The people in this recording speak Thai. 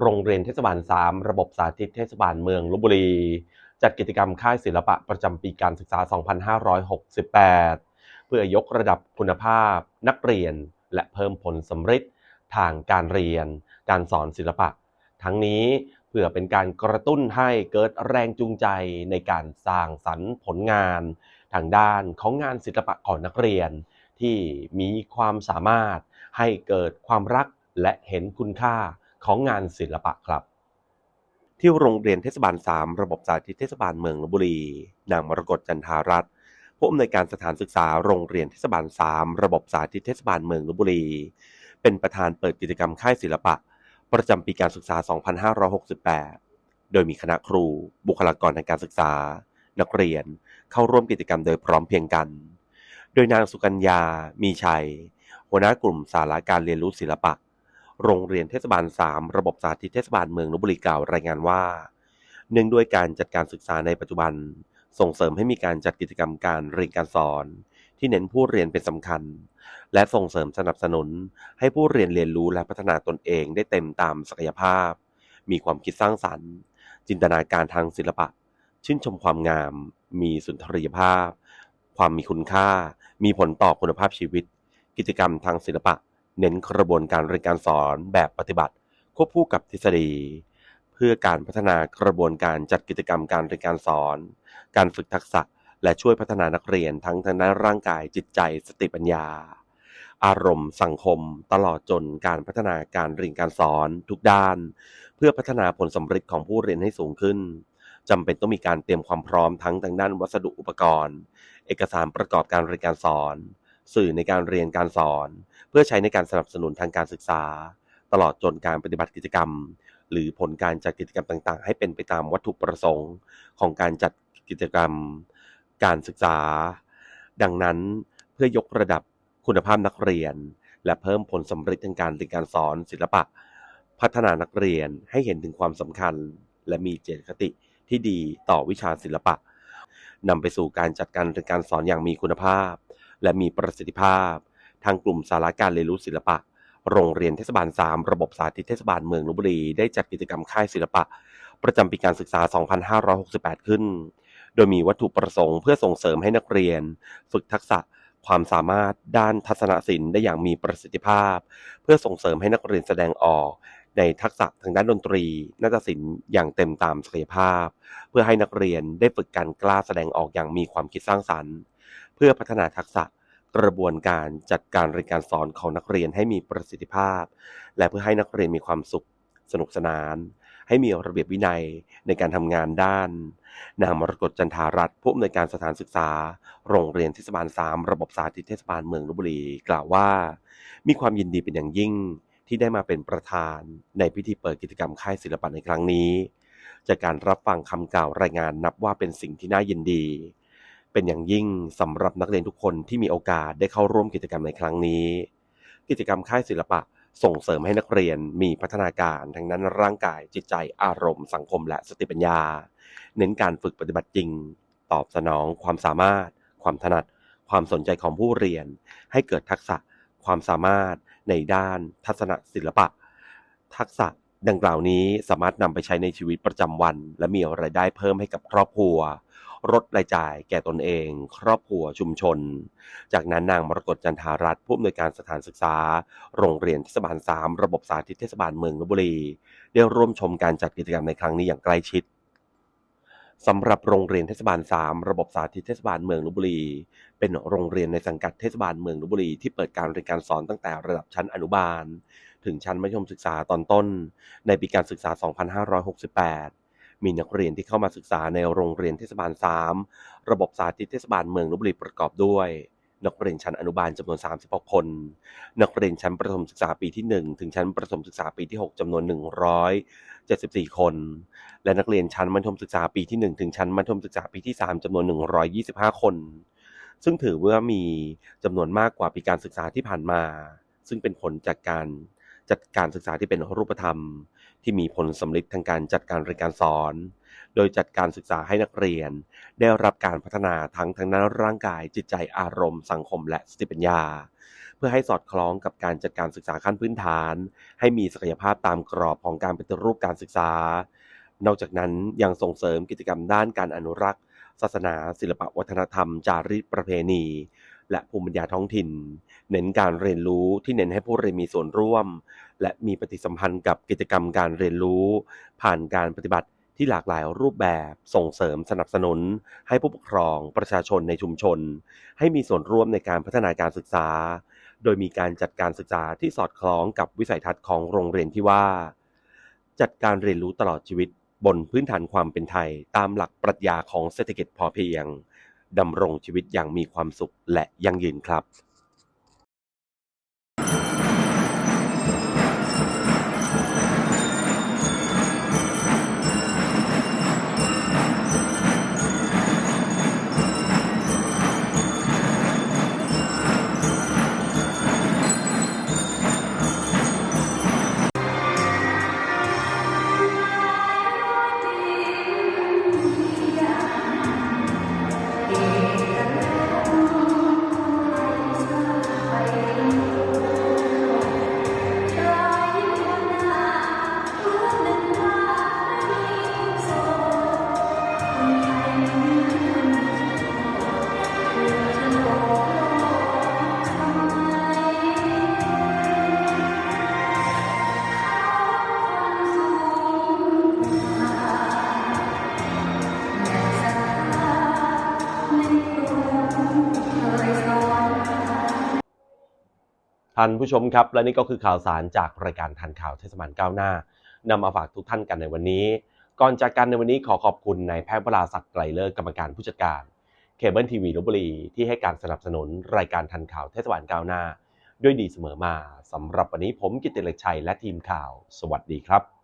โรงเรียนเทศบาล 3 ระบบสาธิตเทศบาลเมืองลบบุรี จัดกิจกรรมค่ายศิลปะประจำปีการศึกษา 2568 เพื่อยกระดับคุณภาพ นักเรียน และเพิ่มผลสำฤทธิ์ทางการเรียน การสอนศิลปะ ทั้งนี้เพื่อเป็นการกระตุ้นให้เกิดแรงจูงใจในการสร้างสรรค์ผลงาน ทางด้านของงานศิลปะของนักเรียน ที่มีความสามารถให้เกิดความรักและเห็นคุณค่า ของงานศิลปะครับ ที่โรงเรียนเทศบาล 3 ระบบสาธิตเทศบาลเมืองลบบุรี นางมรกตจันทารัตน์ผู้อำนวยการสถานศึกษาโรงเรียนเทศบาล 3 ระบบสาธิตเทศบาลเมืองลบบุรี เป็นประธานเปิดกิจกรรมค่ายศิลปะ ประจำปีการศึกษา 2568 โดยมีคณะครู บุคลากรทางการศึกษา นักเรียนเข้าร่วมกิจกรรมโดยพร้อมเพียงกัน โดยนางสุกัญญา มีชัย หัวหน้ากลุ่มสาระการเรียนรู้ศิลปะ โรงเรียนเทศบาล 3 ระบบสาธิตเทศบาลเมืองลบบุรีกล่าวรายงานว่า เนื่องด้วยการจัดการศึกษาในปัจจุบัน ส่งเสริมให้มีการจัดกิจกรรมการเรียนการสอน ที่เน้นผู้เรียนเป็นสำคัญ และส่งเสริมสนับสนุน ให้ผู้เรียนเรียนรู้และพัฒนาตนเองได้เต็มตามศักยภาพ มีความคิดสร้างสรรค์ จินตนาการทางศิลปะ ชื่นชมความงาม มีสุนทรียภาพ ความมีคุณค่า มีผลต่อคุณภาพชีวิต กิจกรรมทางศิลปะ เน้นกระบวนการเรียนการสอนแบบปฏิบัติ ควบคู่กับทฤษฎี เพื่อการพัฒนากระบวนการจัดกิจกรรมการเรียนการสอน การฝึกทักษะ และช่วยพัฒนานักเรียนทั้งทางด้านร่างกายจิตใจสติปัญญา อารมณ์สังคม ตลอดจนการพัฒนาการเรียนการสอนทุกด้าน เพื่อพัฒนาผลสำเร็จของผู้เรียนให้สูงขึ้นจำเป็นต้องมีการเตรียมความพร้อมทั้งทางด้านวัสดุอุปกรณ์ เอกสารประกอบการเรียนการสอน สื่อในการเรียนการสอน เพื่อใช้ในการสนับสนุนทางการศึกษา ตลอดจนการปฏิบัติกิจกรรม หรือผลการจัดกิจกรรมต่างๆ ให้เป็นไปตามวัตถุประสงค์ของการจัดกิจกรรม การศึกษา ดังนั้นเพื่อยกระดับคุณภาพนักเรียน และเพิ่มผลสำเร็จทางการเรียนการสอนศิลปะ พัฒนานักเรียนให้เห็นถึงความสำคัญ และมีเจตคติที่ดีต่อวิชาศิลปะนำไปสู่การจัดการเรียนการสอนอย่างมีคุณภาพ และมีประสิทธิภาพ ทางกลุ่มสาระการเรียนรู้ศิลปะ โรงเรียนเทศบาล 3 ระบบสาธิตเทศบาลเมืองลบบุรีได้จัดกิจกรรมค่ายศิลปะ ประจำปีการศึกษา 2568 ขึ้น โดยมีวัตถุประสงค์เพื่อส่งเสริมให้นักเรียน ฝึกทักษะความสามารถด้านทัศนศิลป์ได้อย่างมีประสิทธิภาพ เพื่อส่งเสริมให้นักเรียนแสดงออก ในทักษะทางด้านดนตรีนาฏศิลป์อย่างเต็มตามศักยภาพ เพื่อให้นักเรียนได้ฝึกการกล้าแสดงออกอย่างมีความคิดสร้างสรรค์ พื่อพัฒนาทักษะกระบวนการจัดการเรียนการสอนของนักเรียนให้มีประสิทธิภาพ และเพื่อให้นักเรียนมีความสุขสนุกสนาน ให้มีระเบียบวินัยในการทำงานด้าน นางมรกตจันทารัตน์ผู้อำนวยการสถานศึกษา โรงเรียนเทศบาล 3 ระบบสาธิตเทศบาลเมืองลบบุรี กล่าวว่า มีความยินดีเป็นอย่างยิ่งที่ได้มาเป็นประธานในพิธีเปิดกิจกรรมค่ายศิลปะในครั้งนี้ จากการรับฟังคำกล่าวรายงานนับว่าเป็นสิ่งที่น่ายินดี เป็นอย่างยิ่งสำหรับนักเรียนทุกคนที่มีโอกาสได้เข้าร่วมกิจกรรมในครั้งนี้ กิจกรรมค่ายศิลปะส่งเสริมให้นักเรียนมีพัฒนาการทั้งนั้นร่างกายจิตใจอารมณ์สังคมและสติปัญญา เน้นการฝึกปฏิบัติจริง ตอบสนองความสามารถ ความถนัด ความสนใจของผู้เรียน ให้เกิดทักษะความสามารถในด้านทัศนศิลปะ ทักษะดังกล่าวนี้สามารถนำไปใช้ในชีวิตประจำวัน และมีรายได้เพิ่มให้กับครอบครัว ลดรายจ่ายแก่ตนเอง ครอบครัวชุมชน จากนั้นนางมรกตจันทารัตน์ผู้อำนวยการสถานศึกษา โรงเรียนเทศบาล 3 ระบบสาธิตเทศบาลเมืองลบบุรี ได้ร่วมชมการจัดกิจกรรมในครั้งนี้อย่างใกล้ชิดสำหรับโรงเรียนเทศบาล 3 ระบบสาธิตเทศบาลเมืองลบบุรี เป็นโรงเรียนในสังกัดเทศบาลเมืองลบบุรีที่เปิดการเรียนการสอนตั้งแต่ระดับชั้นอนุบาล ถึงชั้นมัธยมศึกษาตอนต้น ในปีการศึกษา 2568 มีนักเรียนที่เข้ามาศึกษาในโรงเรียนเทศบาล 3 ระบบสาธิตเทศบาลเมืองลบบุรีประกอบด้วย นักเรียนชั้นอนุบาลจำนวน 36 คน นักเรียนชั้นประถมศึกษาปีที่ 1 ถึงชั้นประถมศึกษาปีที่ 6จำนวน 174 คน และนักเรียนชั้นมัธยมศึกษาปีที่ 1 ถึงชั้นมัธยมศึกษาปีที่ 3จำนวน 125 คน ซึ่งถือว่ามีจำนวนมากกว่าปีการศึกษาที่ผ่านมา ซึ่งเป็นผลจากการจัดการศึกษาที่เป็นรูปธรรม ที่มีผลสำลิดทางการจัดการเรียนการสอน โดยจัดการศึกษาให้นักเรียน ได้รับการพัฒนาทั้งทางด้านร่างกายจิตใจอารมณ์ สังคมและสติปัญญา เพื่อให้สอดคล้องกับการจัดการศึกษาขั้นพื้นฐาน ให้มีศักยภาพตามกรอบของการปฏิรูปการศึกษา นอกจากนั้นยังส่งเสริมกิจกรรมด้านการอนุรักษ์ศาสนา ศิลปวัฒนธรรม จารีตประเพณี และภูมิปัญญาท้องถิ่น เน้นการเรียนรู้ที่เน้นให้ผู้เรียนมีส่วนร่วม และมีปฏิสัมพันธ์กับกิจกรรมการเรียนรู้ ผ่านการปฏิบัติที่หลากหลายรูปแบบส่งเสริมสนับสนุน ให้ผู้ปกครองประชาชนในชุมชน ให้มีส่วนร่วมในการพัฒนาการศึกษา โดยมีการจัดการศึกษาที่สอดคล้องกับวิสัยทัศน์ของโรงเรียนที่ว่า จัดการเรียนรู้ตลอดชีวิตบนพื้นฐานความเป็นไทยตามหลักปรัชญาของเศรษฐกิจพอเพียง ดำรงชีวิตอย่างมีความสุขและยั่งยืนครับ ท่านผู้ชมครับ และนี่ก็คือข่าวสารจากรายการทันข่าวเทศบาลก้าวหน้านำมาฝากทุกท่านกันในวันนี้ ก่อนจากกันในวันนี้ขอขอบคุณนายแพทย์วราศักดิ์ไกรเลิศกรรมการผู้จัดการเคเบิลทีวีลบบุรีที่ให้การสนับสนุนรายการทันข่าวเทศบาลก้าวหน้า ด้วยดีเสมอมาสำหรับวันนี้ผมกิตติเลกชัยและทีมข่าว สวัสดีครับ